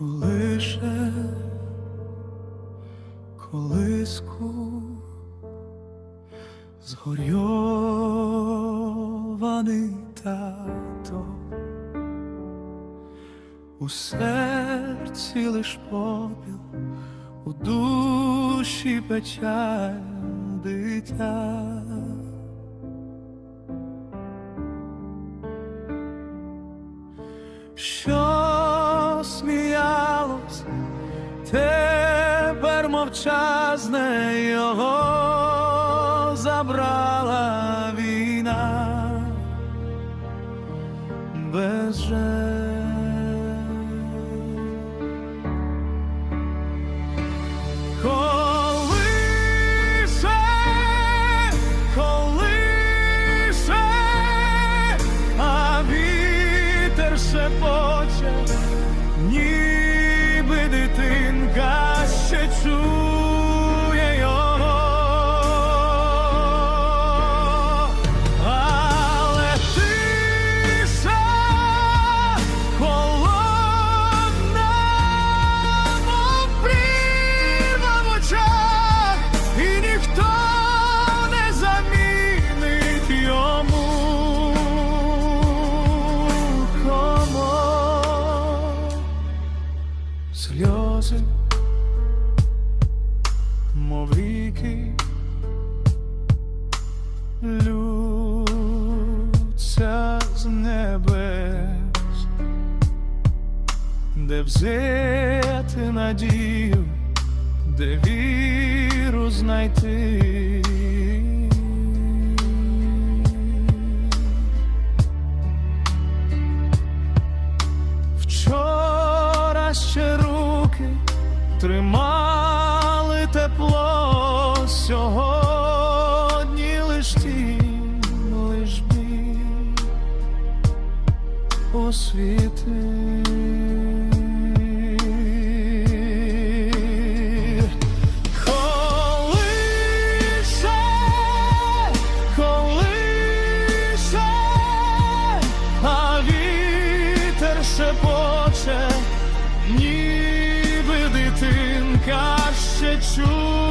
колише колиску згорьований тато, у серці лиш попіл, у душі печаль дитя. Що мовчазне його забрала війна. Без вітер шепоче, ніби дитинка ще чує Сльози, мов ріки, лються з небес, де взяти надію, де віру знайти. Вчора ще руки тримали тепло сьогодні лиш тінь, лиш біль у світи. Колише, колише, а вітер шепоче, ніби дитинка ще чує.